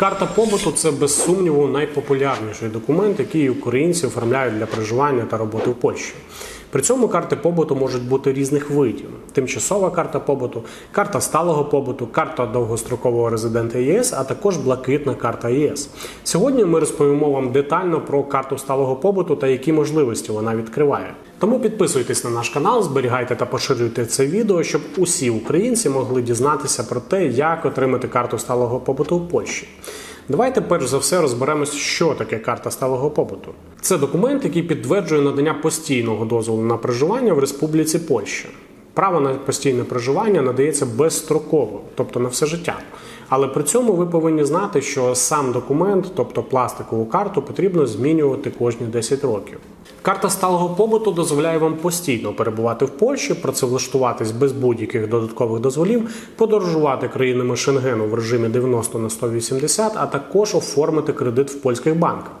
Карта побуту це без сумніву найпопулярніший документ, який українці оформляють для проживання та роботи в Польщі. При цьому карти побуту можуть бути різних видів: тимчасова карта побуту, карта сталого побуту, карта довгострокового резидента ЄС, а також блакитна карта ЄС. Сьогодні ми розповімо вам детально про карту сталого побуту та які можливості вона відкриває. Тому підписуйтесь на наш канал, зберігайте та поширюйте це відео, щоб усі українці могли дізнатися про те, як отримати карту сталого побуту в Польщі. Давайте перш за все розберемось, що таке карта сталого побуту. Це документ, який підтверджує надання постійного дозволу на проживання в Республіці Польща. Право на постійне проживання надається безстроково, тобто на все життя. Але при цьому ви повинні знати, що сам документ, тобто пластикову карту, потрібно змінювати кожні 10 років. Карта сталого побуту дозволяє вам постійно перебувати в Польщі, працевлаштуватись без будь-яких додаткових дозволів, подорожувати країнами Шенгену в режимі 90 на 180, а також оформити кредит в польських банках.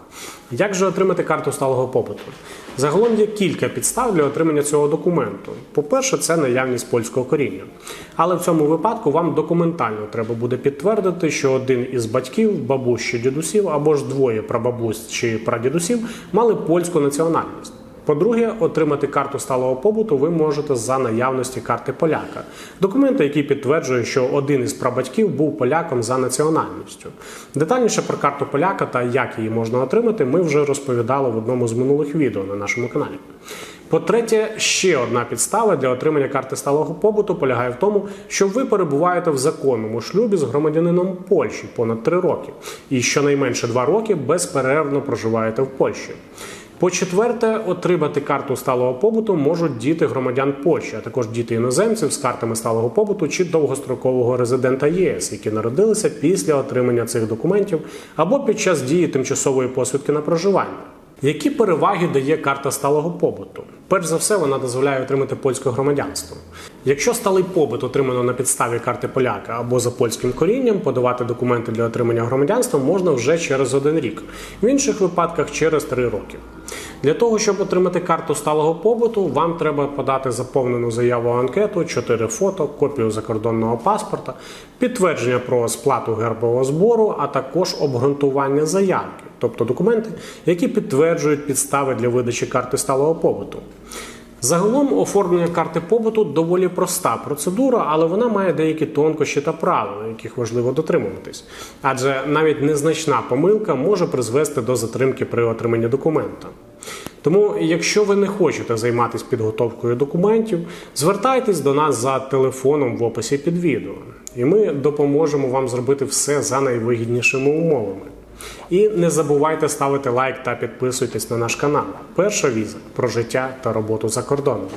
Як же отримати карту сталого побуту? Загалом є кілька підстав для отримання цього документу. По-перше, це наявність польського коріння. Але в цьому випадку вам документально треба буде підтвердити, що один із батьків, бабусь чи дідусів, або ж двоє прабабусь чи прадідусів мали польську національність. По-друге, отримати карту сталого побуту ви можете за наявності карти поляка, документа, який підтверджує, що один із прабатьків був поляком за національністю. Детальніше про карту поляка та як її можна отримати, ми вже розповідали в одному з минулих відео на нашому каналі. По-третє, ще одна підстава для отримання карти сталого побуту полягає в тому, що ви перебуваєте в законному шлюбі з громадянином Польщі понад 3 роки, і щонайменше 2 роки безперервно проживаєте в Польщі. По-четверте, отримати карту сталого побуту можуть діти громадян Польщі, а також діти іноземців з картами сталого побуту чи довгострокового резидента ЄС, які народилися після отримання цих документів або під час дії тимчасової посвідки на проживання. Які переваги дає карта сталого побуту? Перш за все, вона дозволяє отримати польське громадянство. Якщо сталий побут отримано на підставі карти поляка або за польським корінням, подавати документи для отримання громадянства можна вже через один рік, в інших випадках через три роки. Для того, щоб отримати карту сталого побуту, вам треба подати заповнену заяву анкету, 4 фото, копію закордонного паспорта, підтвердження про сплату гербового збору, а також обґрунтування заявки, тобто документи, які підтверджують підстави для видачі карти сталого побуту. Загалом оформлення карти побуту доволі проста процедура, але вона має деякі тонкощі та правила, яких важливо дотримуватись. Адже навіть незначна помилка може призвести до затримки при отриманні документа. Тому, якщо ви не хочете займатися підготовкою документів, звертайтесь до нас за телефоном в описі під відео, і ми допоможемо вам зробити все за найвигіднішими умовами. І не забувайте ставити лайк та підписуйтесь на наш канал. Перша віза про життя та роботу за кордоном.